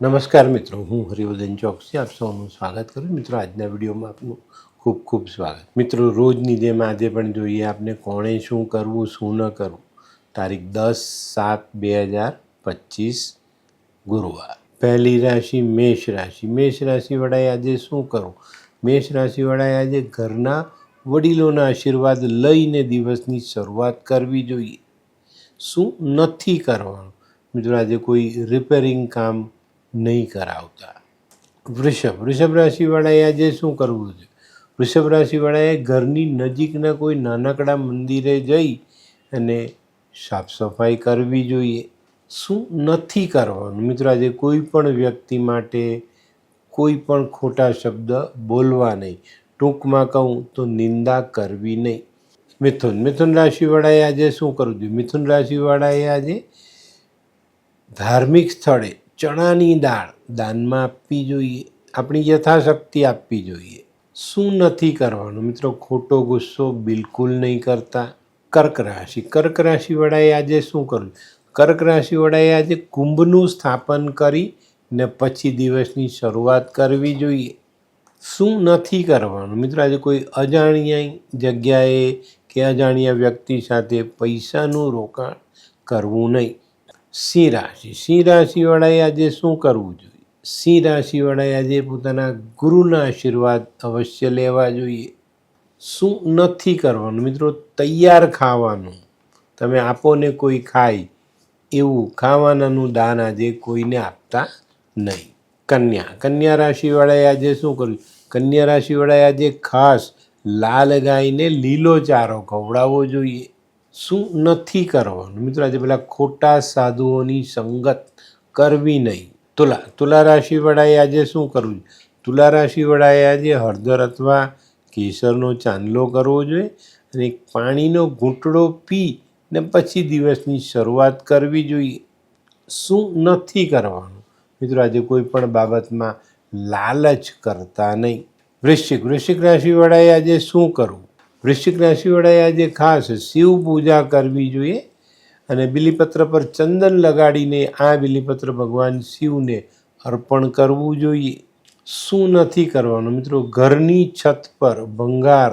નમસ્કાર મિત્રો, હું હરિવર્ધન ચોકસી, આપ સૌનું સ્વાગત કરું મિત્રો, આજના વિડીયોમાં આપનું ખૂબ ખૂબ સ્વાગત. મિત્રો, રોજની જેમ આજે પણ જોઈએ આપને કોણે શું કરવું, શું ન કરવું. તારીખ દસ સાત બે હજાર પચીસ, ગુરુવાર. પહેલી રાશિ મેષ રાશિ. મેષ રાશિવાળાએ આજે શું કરવું? મેષ રાશિવાળાએ આજે ઘરના વડીલોના આશીર્વાદ લઈને દિવસની શરૂઆત કરવી જોઈએ. શું નથી કરવાનું? મિત્રો, આજે કોઈ રિપેરિંગ કામ નહીં કરાવતા. વૃષભ વૃષભ રાશિવાળાએ આજે શું કરવું છે? વૃષભ રાશિવાળાએ ઘરની નજીકના કોઈ નાનકડા મંદિરે જઈ અને સાફ સફાઈ કરવી જોઈએ. શું નથી કરવાનું? મિત્રો, આજે કોઈ પણ વ્યક્તિ માટે કોઈ પણ ખોટા શબ્દ બોલવા નહીં. ટૂંકમાં કહું તો નિંદા કરવી નહીં. મિથુન મિથુન રાશિવાળાએ આજે શું કરવું જોઈએ? મિથુન રાશિવાળાએ આજે ધાર્મિક સ્થળે ચણાની દાળ દાનમાં આપવી જોઈએ, આપણી યથાશક્તિ આપવી જોઈએ. શું નથી કરવાનું મિત્રો? ખોટો ગુસ્સો બિલકુલ નહીં કરતા. કર્ક રાશિ. કર્ક રાશિવાળાએ આજે શું કરવું કર્ક રાશિવાળાએ આજે કુંભનું સ્થાપન કરી ને પછી દિવસની શરૂઆત કરવી જોઈએ. શું નથી કરવાનું મિત્રો? આજે કોઈ અજાણ્યા જગ્યાએ કે અજાણ્યા વ્યક્તિ સાથે પૈસાનું રોકાણ કરવું નહીં. સિંહ રાશિ. સિંહ રાશિવાળાએ આજે શું કરવું જોઈએ? સિંહ રાશિવાળાએ આજે પોતાના ગુરુના આશીર્વાદ અવશ્ય લેવા જોઈએ. શું નથી કરવાનું? મિત્રો, તૈયાર ખાવાનું. તમે આપો ને કોઈ ખાય એવું ખાવાનાનું દાન આજે કોઈને આપતા નહીં. કન્યા. કન્યા રાશિવાળાએ આજે શું કર્યું? કન્યા રાશિવાળાએ આજે ખાસ લાલ ગાયને લીલો ચારો ખવડાવવો જોઈએ. શું નથી કરવાનું? મિત્રો, આજે પેલા ખોટા સાધુઓની સંગત કરવી નહીં. તુલા તુલા રાશિવાળાએ આજે શું કરવું તુલા રાશિવાળાએ આજે હળદર અથવા કેસરનો ચાંદલો કરવો જોઈએ અને પાણીનો ઘૂંટડો પી ને પછી દિવસની શરૂઆત કરવી જોઈએ. શું નથી કરવાનું? મિત્રો, આજે કોઈ પણ બાબતમાં લાલચ કરતા નહીં. વૃશ્ચિક વૃશ્ચિક રાશિવાળાએ આજે શું કરવું? વૃશ્ચિક રાશિવાળાએ આજે ખાસ શિવ પૂજા કરવી જોઈએ અને બિલીપત્ર પર ચંદન લગાડીને આ બિલીપત્ર ભગવાન શિવને અર્પણ કરવું જોઈએ. શું નથી કરવાનું? મિત્રો, ઘરની છત પર ભંગાર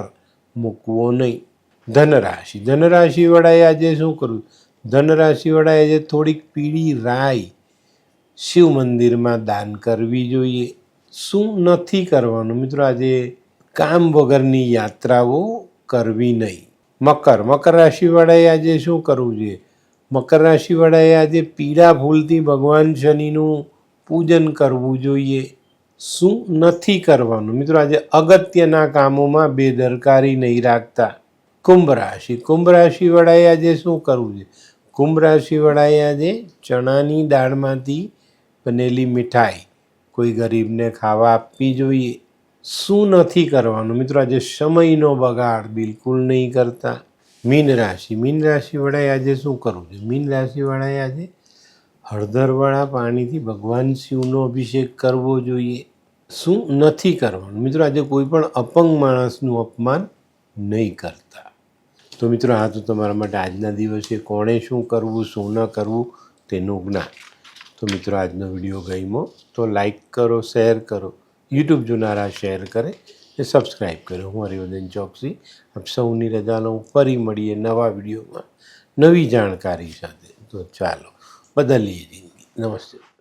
મૂકવો નહીં. ધનરાશિ. ધનરાશિવાળાએ આજે શું કરવું ધનરાશિવાળાએ આજે થોડીક પીળી રાઈ શિવ મંદિરમાં દાન કરવી જોઈએ. શું નથી કરવાનું? મિત્રો, આજે કામ વગરની યાત્રાઓ કરવી નહીં. મકર. મકર રાશિવાળાએ આજે શું કરવું જોઈએ? મકર રાશિવાળાએ આજે પીળા ફૂલથી ભગવાન શનિનું પૂજન કરવું જોઈએ. શું નથી કરવાનું? મિત્રો, આજે અગત્યના કામોમાં બેદરકારી નહીં રાખતા. કુંભ રાશિ. કુંભ રાશિવાળાએ આજે શું કરવું છે કુંભ રાશિવાળાએ આજે ચણાની દાળમાંથી બનેલી મીઠાઈ કોઈ ગરીબને ખાવા આપવી જોઈએ. શું નથી કરવાનું? મિત્રો, આજે સમયનો બગાડ બિલકુલ નહીં કરતા. મીન રાશિ. મીન રાશિવાળાએ આજે શું કરવું છે? મીન રાશિવાળાએ આજે હળદરવાળા પાણીથી ભગવાન શિવનો અભિષેક કરવો જોઈએ. શું નથી કરવાનું? મિત્રો, આજે કોઈ પણ અપંગ માણસનું અપમાન નહીં કરતા. તો મિત્રો, આ તો તમારા માટે આજના દિવસે કોણે શું કરવું, શું ન કરવું તેનું જ્ઞાન. તો મિત્રો, આજનો વીડિયો ગમ્યો તો લાઈક કરો, શેર કરો. યુટ્યુબ જોનારા શેર કરે ને સબસ્ક્રાઈબ કરો. હું હરિવર્ધન ચોકસી. આપ સૌની રજાનો ફરી મળીએ નવા વિડીયોમાં નવી જાણકારી સાથે. તો ચાલો, બદલીએ જિંદગી. નમસ્તે.